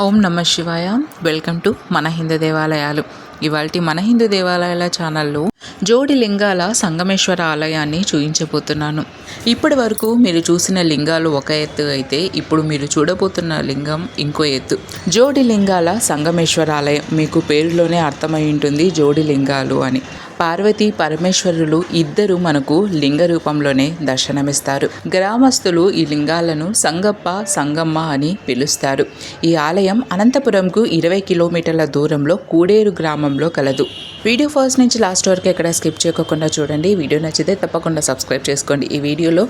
ఓం నమ శివాయ. Welcome to మన హిందూ దేవాలయాలు. ఇవాళ మన హిందూ దేవాలయాల ఛానల్లో జోడి లింగాల సంగమేశ్వర ఆలయాన్ని చూపించబోతున్నాను ఇప్పటి వరకు మీరు చూసిన లింగాలు ఒక ఎత్తు అయితే ఇప్పుడు మీరు చూడబోతున్న లింగం ఇంకో ఎత్తు. జోడి లింగాల సంగమేశ్వర ఆలయం మీకు పేరులోనే అర్థమై ఉంటుంది జోడి లింగాలు అని. పార్వతి పరమేశ్వరులు ఇద్దరు మనకు లింగ రూపంలోనే దర్శనమిస్తారు. గ్రామస్తులు ఈ లింగాలను సంగప్ప సంగమ్మ అని పిలుస్తారు. ఈ ఆలయం అనంతపురంకు ఇరవై కిలోమీటర్ల దూరంలో కూడేరు గ్రామంలో కలదు. వీడియో ఫస్ట్ నుంచి లాస్ట్ వరకు ఎక్కడ స్కిప్ చేయకుండా చూడండి. వీడియో నచ్చితే తప్పకుండా సబ్స్క్రైబ్ చేసుకోండి. ఈ వీడియోలో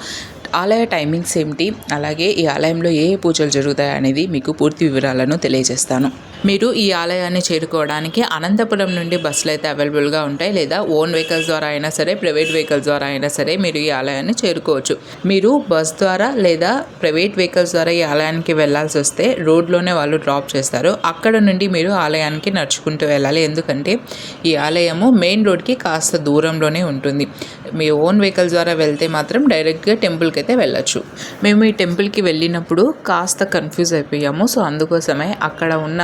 ఆలయ టైమింగ్స్ ఏమిటి? అలాగే ఈ ఆలయంలో ఏ ఏ పూజలు జరుగుతాయి అనేది మీకు పూర్తి వివరాలను తెలియజేస్తాను. మీరు ఈ ఆలయాన్ని చేరుకోవడానికి అనంతపురం నుండి బస్సులు అయితే అవైలబుల్గా ఉంటాయి లేదా ఓన్ వెహికల్స్ ద్వారా అయినా సరే ప్రైవేట్ వెహికల్స్ ద్వారా అయినా సరే మీరు ఈ ఆలయాన్ని చేరుకోవచ్చు. మీరు బస్ ద్వారా లేదా ప్రైవేట్ వెహికల్స్ ద్వారా ఈ ఆలయానికి వెళ్ళాల్సి వస్తే రోడ్లోనే వాళ్ళు డ్రాప్ చేస్తారు. అక్కడ నుండి మీరు ఆలయానికి నడుచుకుంటూ వెళ్ళాలి. ఎందుకంటే ఈ ఆలయము మెయిన్ రోడ్కి కాస్త దూరంలోనే ఉంటుంది. మీ ఓన్ వెహికల్స్ ద్వారా వెళ్తే మాత్రం డైరెక్ట్గా టెంపుల్కి అయితే వెళ్ళొచ్చు. మేము ఈ టెంపుల్కి వెళ్ళినప్పుడు కాస్త కన్ఫ్యూజ్ అయిపోయాము. సో అందుకోసమే అక్కడ ఉన్న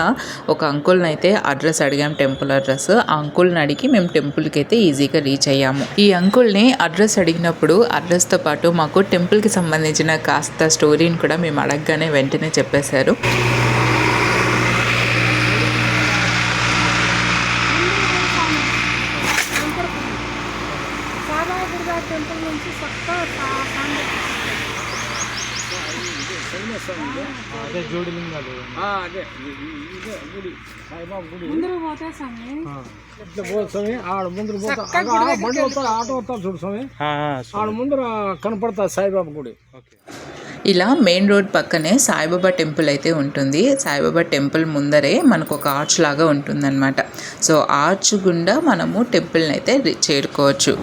ఒక అంకుల్ని అయితే అడ్రస్ అడిగాం టెంపుల్ అడ్రస్. ఆ అంకుల్ని అడిగి మేము టెంపుల్కి అయితే ఈజీగా రీచ్ అయ్యాము. ఈ అంకుల్ని అడ్రస్ అడిగినప్పుడు అడ్రస్తో పాటు మాకు టెంపుల్కి సంబంధించిన కాస్త స్టోరీని కూడా మేము అడగగానే వెంటనే చెప్పేశారు సాబాయిగూడ టెంపుల్ నుంచి చక్క అదే జోడిలింగాలు. అదే. ఇదే గుడి. సాయిబాబా గుడి. ముందర పోతే స్వామి? ఇట్లా పోదు స్వామి? ఆడ ముందర పోతా. చక్కగా ఆడ గుడి బండి వస్తా ఆటో వస్తా చూడు స్వామి. ఆడ ముందర కనపడతా సాయిబాబా గుడి. ఇలా మెయిన్ రోడ్ పక్కనే సాయిబాబా టెంపుల్ అయితే ఉంటుంది. సాయిబాబా టెంపుల్ ముందరే మనకు ఒక ఆర్చ్ లాగా ఉంటుందన్నమాట. సో ఆర్చ్ గుండా మనము టెంపుల్ని అయితే చేరుకోవచ్చు.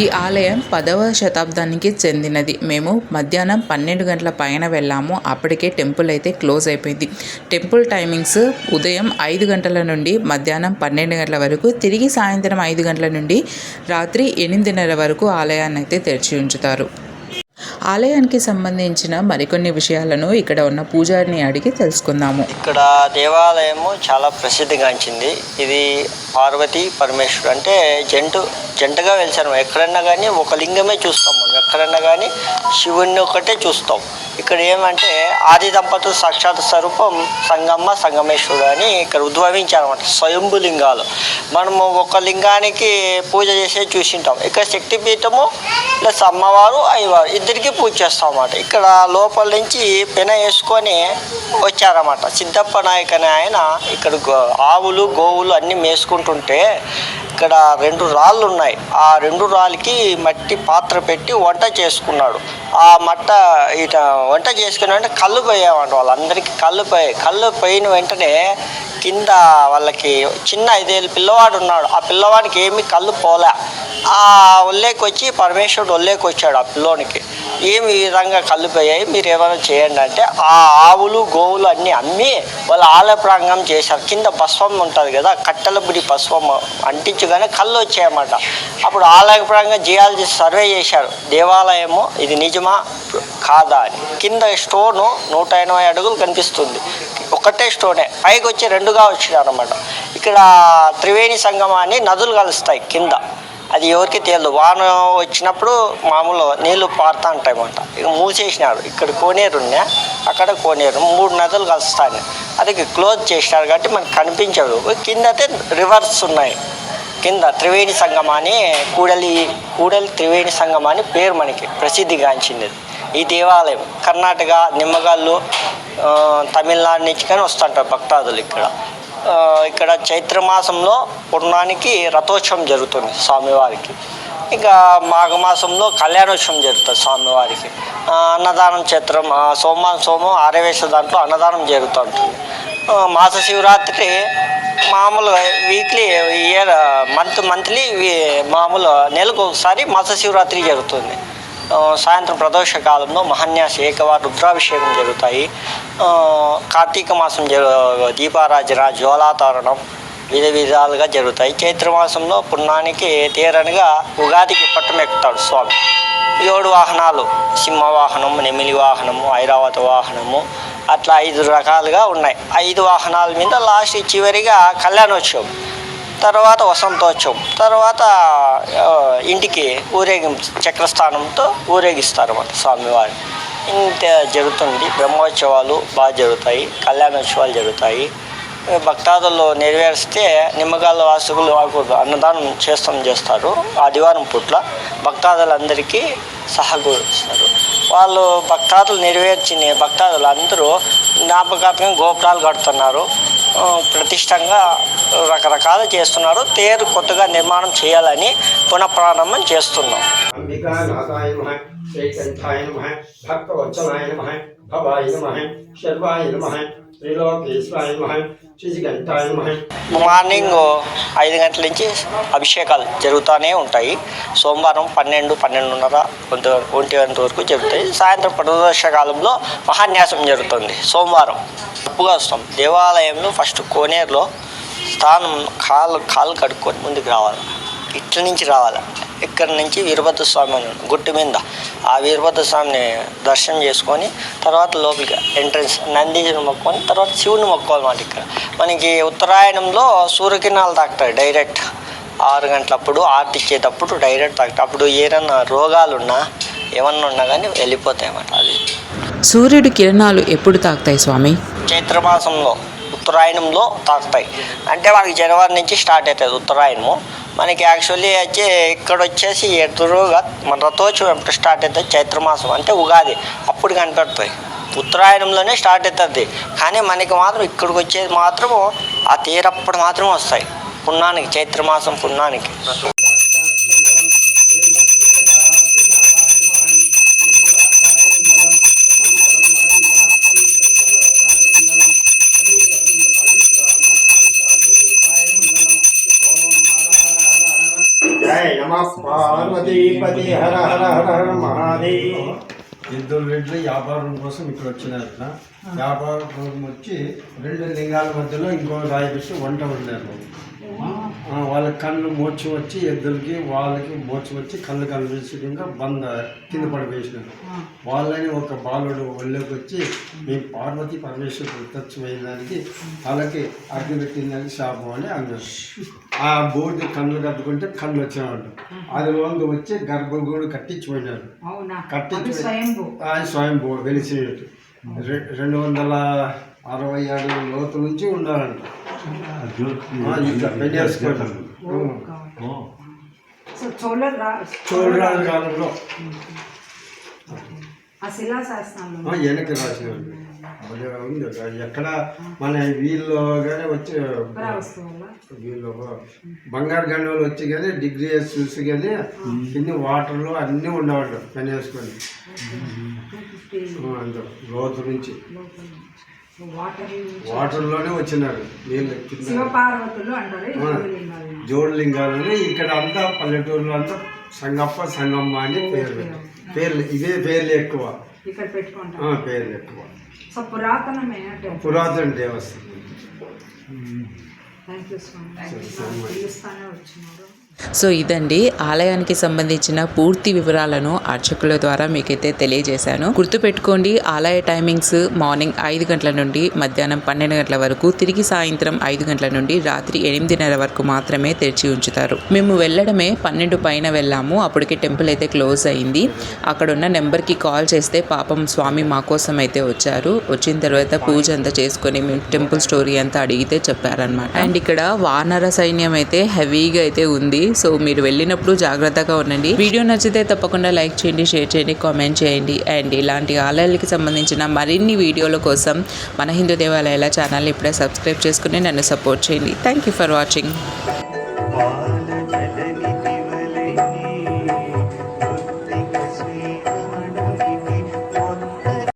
ఈ ఆలయం పదవ శతాబ్దానికి చెందినది. మేము మధ్యాహ్నం పన్నెండు గంటల పైన వెళ్ళాము. అప్పటికే టెంపుల్ అయితే క్లోజ్ అయిపోయింది. టెంపుల్ టైమింగ్స్ ఉదయం ఐదు గంటల నుండి మధ్యాహ్నం పన్నెండు గంటల వరకు తిరిగి సాయంత్రం ఐదు గంటల నుండి రాత్రి ఎనిమిదిన్నర వరకు ఆలయాన్ని అయితే తెరిచి ఉంచుతారు. ఆలయానికి సంబంధించిన మరికొన్ని విషయాలను ఇక్కడ ఉన్న పూజారిని అడిగి తెలుసుకుందాము. ఇక్కడ దేవాలయము చాలా ప్రసిద్ధిగాంచింది. ఇది పార్వతి పరమేశ్వరుడు. అంటే జంటు జంటగా వెలిసాను ఎక్కడన్నా కానీ ఒక లింగమే చూస్తాం మనం. ఎక్కడన్నా కానీ శివుణ్ణి ఒకటే చూస్తాం. ఇక్కడ ఏమంటే ఆది దంపతులు సాక్షాత్ స్వరూపం సంగమ్మ సంగమేశ్వరుడు అని ఇక్కడ ఉద్భవించారనమాట స్వయంభు లింగాలు. మనము ఒక లింగానికి పూజ చేసే చూసింటాం. ఇక్కడ శక్తిపీఠము ప్లస్ అమ్మవారు అయ్యవారు ఇద్దరికి పూజ చేస్తాం అన్నమాట ఇక్కడ లోపల నుంచి పెన వేసుకొని వచ్చారన్నమాట. సిద్ధప్ప నాయక్ అనే ఆయన ఇక్కడ గో- ఆవులు గోవులు అన్నీ మేసుకుంటుంటే ఇక్కడ రెండు రాళ్ళు ఉన్నాయి. ఆ రెండు రాళ్ళకి మట్టి పాత్ర పెట్టి వంట చేసుకున్నాడు. ఆ మట్ట ఇట వంట చేసుకుని అంటే కళ్ళు పోయామంట వాళ్ళందరికీ కళ్ళు పోయి కళ్ళు పోయిన వెంటనే కింద వాళ్ళకి చిన్న ఐదేళ్ళు పిల్లవాడు ఉన్నాడు. ఆ పిల్లవాడికి ఏమి కళ్ళు పోలే. ఆ ఒళ్ళేకి వచ్చి పరమేశ్వరుడు ఒళ్ళేకి వచ్చాడు ఆ పిల్లోనికి. ఏమి ఈ విధంగా కళ్ళు పోయాయి? మీరు ఏమైనా చేయండి అంటే ఆ ఆవులు గోవులు అన్నీ అమ్మి వాళ్ళు ఆలయప్రాంగం చేశారు. కింద భస్వం ఉంటుంది కదా కట్టెల బుడి భస్వం అంటించగానే కళ్ళు వచ్చాయన్నమాట. అప్పుడు ఆలయ జియాలజీ సర్వే చేశారు. దేవాలయము ఇది నిజమా? కాదా అని కింద స్టోను నూట ఎనభై అడుగులు కనిపిస్తుంది. ఒకటే స్టోనే. పైకి వచ్చి రెండుగా వచ్చినారు అనమాట ఇక్కడ త్రివేణి సంగమాన్ని నదులు కలుస్తాయి కింద. అది ఎవరికి తెలియదు. వాన వచ్చినప్పుడు మామూలు నీళ్ళు పారుతూ ఉంటాయి అన్నమాట ఇక మూసేసినారు. ఇక్కడ కోనేరున్నే అక్కడ కోనేరు. మూడు నదులు కలుస్తాయి. అది క్లోజ్ చేసినారు కాబట్టి మనకు కనిపించదు కింద అయితే రివర్స్ ఉన్నాయి. కింద త్రివేణి సంగమాన్ని కూడలి కూడలి త్రివేణి సంగమాని పేరు మనకి ప్రసిద్ధిగాంచింది ఈ దేవాలయం కర్ణాటక నిమ్మగల్లు తమిళనాడు నుంచి కానీ వస్తుంటారు భక్తాదులు ఇక్కడ. ఇక్కడ ఇక్కడ చైత్రమాసంలో పూర్ణానికి రథోత్సవం జరుగుతుంది స్వామివారికి. ఇంకా మాఘమాసంలో కళ్యాణోత్సవం జరుగుతుంది స్వామివారికి. అన్నదానం చిత్రం సోమవారం సోమం ఆరవేశ దాంట్లో అన్నదానం జరుగుతూ ఉంటుంది మాస శివరాత్రి మామూలు వీక్లీ ఇయర్ మంత్ మంత్లీ మామూలు నెలకు ఒకసారి మాస శివరాత్రి జరుగుతుంది. సాయంత్రం ప్రదోష కాలంలో మహన్యాస ఏకవార రుద్రాభిషేకం జరుగుతాయి. కార్తీక మాసం జరు దీపారాజన జ్వాలాతారణం విధ విధాలుగా జరుగుతాయి. చైత్రమాసంలో పుణ్యానికి తీరనగా ఉగాదికి పట్టం ఎక్కుతాడు స్వామి. ఏడు వాహనాలు సింహ వాహనం నెమిలి వాహనము ఐరావత వాహనము అట్లా ఐదు రకాలుగా ఉన్నాయి. ఐదు వాహనాల మీద లాస్ట్ చివరిగా కళ్యాణోత్సవం. తర్వాత వసంతోత్సవం. తర్వాత ఇంటికి ఊరేగింపు చక్రస్థానంతో ఊరేగిస్తారు అన్నమాట స్వామివారి. ఇంత జరుగుతుంది. బ్రహ్మోత్సవాలు బాగా జరుగుతాయి. కళ్యాణోత్సవాలు జరుగుతాయి. భక్తాదులు నెరవేరిస్తే నిమ్మగాల వాసుకులు వాళ్ళకు అన్నదానం చేస్తాం చేస్తారు. ఆదివారం పూట్ల భక్తాదులందరికీ సహకరిస్తారు. వాళ్ళు భక్తాదులు నెరవేర్చిన భక్తాదులు అందరూ జ్ఞాపకార్థంగా గోపురాలు కడుతున్నారు. ప్రతిష్టంగా రకరకాలు చేస్తున్నారు. తేరు కొత్తగా నిర్మాణం చేయాలని పునఃప్రారంభం చేస్తున్నాం. అంబికానాథాయ నమ శ్రీకంఠాయ నమ శర్వాయ నమ మార్నింగ్ ఐదు గంటల నుంచి అభిషేకాలు జరుగుతూనే ఉంటాయి. సోమవారం పన్నెండు పన్నెండున్నర ఒంటి ఒంటి గంట వరకు జరుగుతాయి. సాయంత్రం ప్రదోష కాలంలో మహాన్యాసం జరుగుతుంది. సోమవారం తప్పుగా వస్తాం. దేవాలయంలో ఫస్ట్ కోనేరులో స్థానం కాళ్ళు కాళ్ళు కడుక్కొని ముందుకు రావాలి. ఇట్ల నుంచి రావాలి ఇక్కడ నుంచి వీరభద్ర స్వామి అని గుట్టు మీద ఆ వీరభద్ర స్వామిని దర్శనం చేసుకొని తర్వాత లోపలికి ఎంట్రన్స్ నందీశ్వరుని మొక్కుకొని తర్వాత శివుని మొక్కోవాలన్నమాట ఇక్కడ. మనకి ఉత్తరాయణంలో సూర్యకిరణాలు తాకుతాయి డైరెక్ట్ ఆరు గంటలప్పుడు ఆర్ట్ ఇచ్చేటప్పుడు డైరెక్ట్ తాకుతాయి. అప్పుడు ఏదన్నా రోగాలున్నా ఏమన్నా ఉన్నా కానీ వెళ్ళిపోతాయి అన్నమాట అది సూర్యుడి కిరణాలు ఎప్పుడు తాకుతాయి స్వామి? చైత్రమాసంలో ఉత్తరాయణంలో తాకుతాయి. అంటే మనకి జనవరి నుంచి స్టార్ట్ అవుతుంది ఉత్తరాయణము. మనకి యాక్చువల్లీ వచ్చి ఇక్కడ వచ్చేసి ఎదురుగా మన రథోత్సవం ఎప్పుడు స్టార్ట్ అవుతుంది? చైత్రమాసం అంటే ఉగాది. అప్పుడు కనపడుతుంది. ఉత్తరాయణంలోనే స్టార్ట్ అవుతుంది. కానీ మనకి మాత్రం ఇక్కడికి వచ్చేది మాత్రము ఆ తీరప్పుడు మాత్రం వస్తాయి. పుణ్యానికి చైత్రమాసం పుణ్యానికి నమ పార్వతీపతి హర హర హర హర మహాదేవ్ ఇద్దరు రెడ్లు వ్యాపారం కోసం ఇక్కడ వచ్చినారట. వ్యాపారం కోసం వచ్చి రెండు లింగాల మధ్యలో ఇంకో రాయి పెట్టి వంట వండారు. వాళ్ళ కళ్ళు మోచి వచ్చి ఎద్దులకి వాళ్ళకి మోచి వచ్చి కళ్ళు కనిపించకుండా బంద కింద పడివేసినారు వాళ్ళని ఒక బాలుడు ఒళ్ళోకి వచ్చి మేము పార్వతి పరమేశ్వరు ప్రత్యక్షమైన దానికి వాళ్ళకి అగ్ని పెట్టిందని శాపం అని అన్నారు. ఆ బోర్డు కళ్ళు కట్టుకుంటే కళ్ళు వచ్చేవాడు అది వంద వచ్చి గర్భగుడు కట్టించిపోయినారు. కట్టించి ఆయన స్వయంభూ. వెలిసినట్టు. రెండు వందల అరవై ఏడు లోతు నుంచి ఉండాలంట. చూడరాని కాలంలో వెనక్కి రాసినారు ఉంది అది ఎక్కడ మన వీళ్ళు కానీ వచ్చి వీళ్ళు బంగారు గండలు వచ్చి కానీ డిగ్రీ వేసి చూసి కానీ కింద వాటర్లో అన్నీ ఉండేవాళ్ళు పని వేసుకొని. ఆ, అందులో లోతు నుంచి. వాటర్లోనే నీళ్ళు శివపార్వతులు అంటారు. శివలింగాలు. జోడులింగాలని ఇక్కడ అంతా పల్లెటూరులో అంతా సంగప్ప సంగమ్మ అని పేర్లు. పేర్లు ఇవే పేర్లు ఎక్కువ. ఇక్కడ పేర్లు ఎక్కువ. సో టెంపుల్ పురాతన దేవస్థానం. థ్యాంక్ యూ సో మచ్ పిలుస్తానే వచ్చినారు. సో ఇదండి ఆలయానికి సంబంధించిన పూర్తి వివరాలను అర్చకుల ద్వారా మీకైతే తెలియజేశాను. గుర్తుపెట్టుకోండి ఆలయ టైమింగ్స్ మార్నింగ్ ఐదు గంటల నుండి మధ్యాహ్నం పన్నెండు గంటల వరకు తిరిగి సాయంత్రం ఐదు గంటల నుండి రాత్రి ఎనిమిదిన్నర వరకు మాత్రమే తెరిచి ఉంచుతారు. మేము వెళ్ళడమే పన్నెండు పైన వెళ్ళాము అప్పటికే టెంపుల్ అయితే క్లోజ్ అయింది. అక్కడ ఉన్న నెంబర్కి కాల్ చేస్తే పాపం స్వామి మా కోసం అయితే వచ్చారు. వచ్చిన తర్వాత పూజ అంతా చేసుకొని మేము టెంపుల్ స్టోరీ అంతా అడిగితే చెప్పారనమాట అండ్ ఇక్కడ వానర సైన్యం అయితే హెవీగా అయితే ఉంది. సో మీరు వెళ్ళినప్పుడు జాగ్రత్తగా ఉండండి. వీడియో నచ్చితే తప్పకుండా లైక్ చేయండి షేర్ చేయండి కామెంట్ చేయండి. అండ్ ఇలాంటి ఆలయాలకి సంబంధించిన మరిన్ని వీడియోల కోసం మన హిందూ దేవాలయాల ఛానల్ ఇప్పుడే సబ్స్క్రైబ్ చేసుకుని నన్ను సపోర్ట్ చేయండి. Thank you for watching